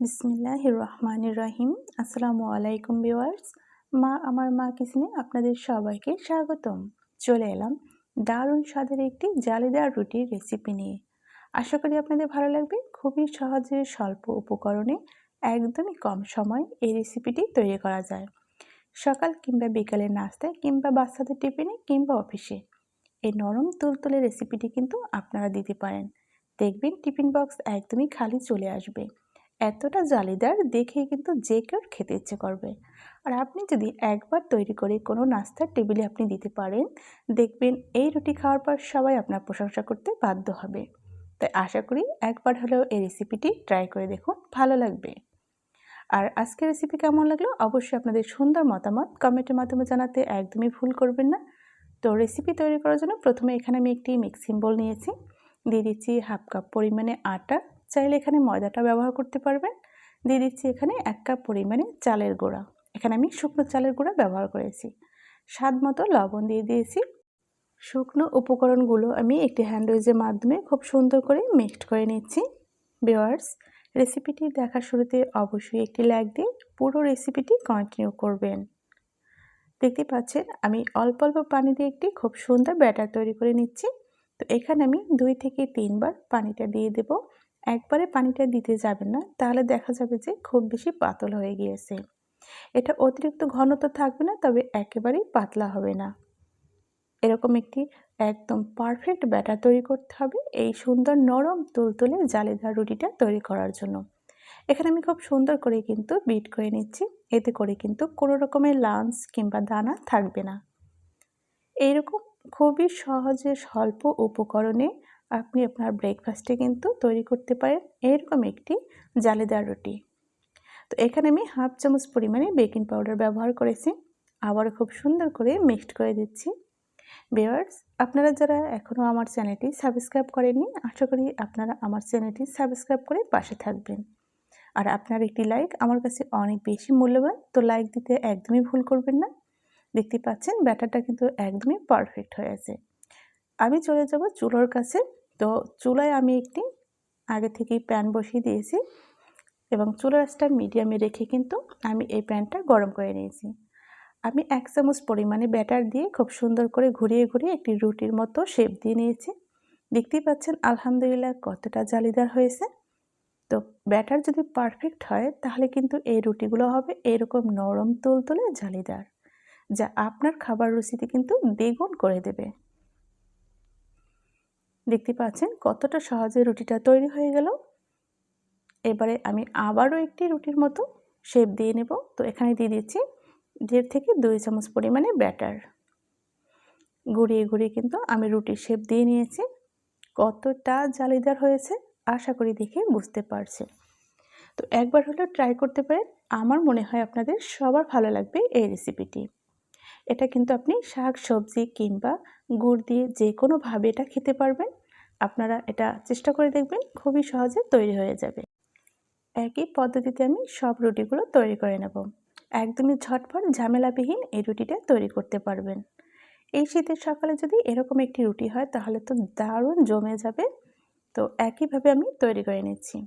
বিসমিল্লাহির রহমানির রহিম আসসালামু আলাইকুম ভিউয়ার্স। মা, আমার মা কিচেনে আপনাদের সবাইকে স্বাগতম। চলে এলাম দারুণ স্বাদের একটি জালিদার রুটির রেসিপি নিয়ে। আশা করি আপনাদের ভালো লাগবে। খুবই সহজে স্বল্প উপকরণে একদমই কম সময় এই রেসিপিটি তৈরি করা যায়। সকাল কিংবা বিকালের নাস্তায় কিংবা বাচ্চাদের টিফিনে কিংবা অফিসে। এই নরম তুলতুলে রেসিপিটি কিন্তু আপনারা দিতে পারেন। দেখবেন টিফিন বক্স একদমই খালি চলে আসবে। এতটা জালিদার দেখে কিন্তু যে কেউ খেতে ইচ্ছে করবে। আর আপনি যদি একবার তৈরি করে কোনো নাস্তার টেবিলে আপনি দিতে পারেন, দেখবেন এই রুটি খাওয়ার পর সবাই আপনার প্রশংসা করতে বাধ্য হবে। তাই আশা করি একবার হলেও এই রেসিপিটি ট্রাই করে দেখুন, ভালো লাগবে। আর আজকের রেসিপি কেমন লাগল অবশ্যই আপনাদের সুন্দর মতামত কমেন্টের মাধ্যমে জানাতে একদমই ভুল করবেন না। তো রেসিপি তৈরি করার জন্য প্রথমে এখানে আমি একটি মিক্সিং বোল নিয়েছি। দিয়ে দিচ্ছি হাফ কাপ পরিমাণে আটা। চাইলে এখানে ময়দাটা ব্যবহার করতে পারবেন। দিয়ে দিচ্ছি এখানে এক কাপ পরিমাণে চালের গুঁড়া। এখানে আমি শুকনো চালের গুঁড়া ব্যবহার করেছি। স্বাদ মতো লবণ দিয়ে দিয়েছি। শুকনো উপকরণগুলো আমি একটি হ্যান্ডউইজের মাধ্যমে খুব সুন্দর করে মিক্সড করে নিচ্ছি। বিওয়ার্স রেসিপিটি দেখার শুরুতে অবশ্যই একটি লাইক দিয়ে পুরো রেসিপিটি কন্টিনিউ করবেন। দেখতে পাচ্ছেন, আমি অল্প অল্প পানি দিয়ে একটি খুব সুন্দর ব্যাটার তৈরি করে নিচ্ছি। তো এখানে আমি দুই থেকে তিনবার পানিটা দিয়ে দেব। একবারে পানিটা দিতে যাবেন না, তাহলে দেখা যাবে যে খুব বেশি পাতল হয়ে গিয়েছে। এটা অতিরিক্ত ঘন তো থাকবে না, তবে একেবারেই পাতলা হবে না। এরকম একটি একদম পারফেক্ট ব্যাটার তৈরি করতে হবে এই সুন্দর নরম তুলতুলে জালেদার রুটিটা তৈরি করার জন্য। এখানে আমি খুব সুন্দর করে কিন্তু বিট করে নিচ্ছি, এতে করে কিন্তু কোনো রকমের লাঞ্চ কিংবা দানা থাকবে না। এইরকম খুবই সহজে স্বল্প উপকরণে আপনি আপনার ব্রেকফাস্টে কিন্তু তৈরি করতে পারেন এরকম একটি জালেদার রুটি। তো এখানে আমি হাফ চামচ পরিমাণে বেকিং পাউডার ব্যবহার করেছি। আবার খুব সুন্দর করে মিক্সড করে দিচ্ছি। বেয়ার্স আপনারা যারা এখনও আমার চ্যানেলটি সাবস্ক্রাইব করেননি, আশা করি আপনারা আমার চ্যানেলটি সাবস্ক্রাইব করে পাশে থাকবেন। আর আপনার একটি লাইক আমার কাছে অনেক বেশি মূল্যবান, তো লাইক দিতে একদমই ভুল করবেন না। দেখতে পাচ্ছেন ব্যাটারটা কিন্তু একদমই পারফেক্ট হয়েছে আমি চলে যাব চুলোর কাছে। তো চুলায় আমি একটি আগে থেকেই প্যান বসিয়ে দিয়েছি এবং চুলার আঁচটা মিডিয়ামে রেখে কিন্তু আমি এই প্যানটা গরম করে নিয়েছি। আমি এক চামচ পরিমাণে ব্যাটার দিয়ে খুব সুন্দর করে ঘুরিয়ে ঘুরিয়ে একটি রুটির মতো শেপ দিয়ে নিয়েছি। দেখতেই পাচ্ছেন আলহামদুলিল্লাহ কতটা জালিদার হয়েছে। তো ব্যাটার যদি পারফেক্ট হয় তাহলে কিন্তু এই রুটিগুলো হবে এরকম নরম তুলতুলে জালিদার, যা আপনার খাবার রুচিতে কিন্তু দ্বিগুণ করে দেবে। দেখতে পাচ্ছেন কতটা সহজে রুটিটা তৈরি হয়ে গেল। এবারে আমি আবারও একটি রুটির মতো শেপ দিয়ে নেব। তো এখানে দিয়ে দিচ্ছি দেড় থেকে দুই চামচ পরিমাণে ব্যাটার ঘুরিয়ে ঘুরিয়ে কিন্তু আমি রুটির শেপ দিয়ে নিয়েছি। কতটা জালিদার হয়েছে আশা করি দেখে বুঝতে পারছে। তো একবার হলেও ট্রাই করতে পারেন। আমার মনে হয় আপনাদের সবার ভালো লাগবে এই রেসিপিটি এটা কিন্তু আপনি শাক, সবজি কিংবা গুড় দিয়ে যে কোনোভাবে এটা খেতে পারবেন। আপনারা এটা চেষ্টা করে দেখবেন, খুবই সহজে তৈরি হয়ে যাবে। একই পদ্ধতিতে আমি সব রুটিগুলো তৈরি করে নেব। একদমই ঝটপট, ঝামেলাবিহীন এই রুটিটা তৈরি করতে পারবেন। এই শীতের সকালে যদি এরকম একটি রুটি হয়, তাহলে তো দারুণ জমে যাবে। তো একইভাবে আমি তৈরি করে নিচ্ছি।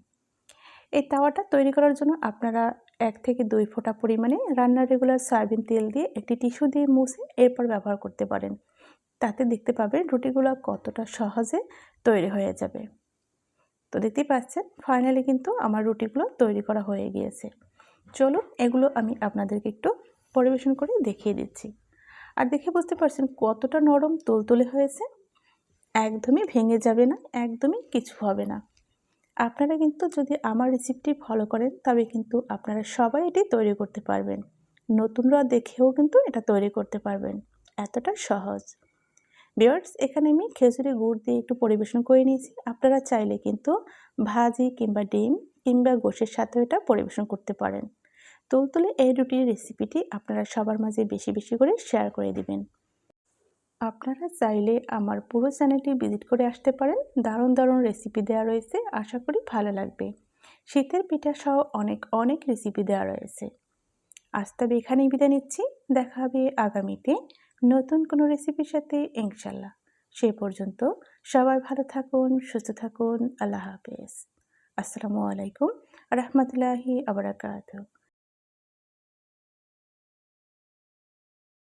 এই তাওয়াটা তৈরি করার জন্য আপনারা এক থেকে দুই ফোঁটা পরিমাণে রান্নার রেগুলার সয়াবিন তেল দিয়ে একটি টিস্যু দিয়ে মুছে এরপর ব্যবহার করতে পারেন। তাতে দেখতে পাবেন রুটিগুলো কতটা সহজে তৈরি হয়ে যাবে। তো দেখতেই পাচ্ছেন ফাইনালি কিন্তু আমার রুটিগুলো তৈরি করা হয়ে গিয়েছে। চলুন এগুলো আমি আপনাদেরকে একটু পরিবেশন করে দেখিয়ে দিচ্ছি। আর দেখে বুঝতে পারছেন কতটা নরম, তুলতুলে হয়েছে। একদমই ভেঙে যাবে না, একদমই কিছু হবে না। আপনারা কিন্তু যদি আমার রেসিপিটি ফলো করেন, তবে কিন্তু আপনারা সবাই এটি তৈরি করতে পারবেন। নতুনরা দেখেও কিন্তু এটা তৈরি করতে পারবেন। এতটা সহজ। বিয়ার্স এখানে আমি খেজুরি গুড় দিয়ে একটু পরিবেশন করে নিয়েছি। আপনারা চাইলে কিন্তু ভাজি কিংবা ডিম কিংবা গোশের সাথেও এটা পরিবেশন করতে পারেন। তুলতুলে এই রুটির রেসিপিটি আপনারা সবার মাঝে বেশি বেশি করে শেয়ার করে দিবেন। আপনারা চাইলে আমার পুরো চ্যানেলটি ভিজিট করে আসতে পারেন। দারুণ দারুণ রেসিপি দেওয়া রয়েছে, আশা করি ভালো লাগবে। শীতের পিঠা সহ অনেক অনেক রেসিপি দেওয়া রয়েছে। আজ তবে এখানেই বিদায় নিচ্ছি। দেখা হবে আগামীতে নতুন কোনো রেসিপির সাথে ইনশাল্লাহ সে পর্যন্ত সবাই ভালো থাকুন, সুস্থ থাকুন। আল্লাহ হাফেজ। আসসালামু আলাইকুম। রহমতুল্লাহি আবরাকাত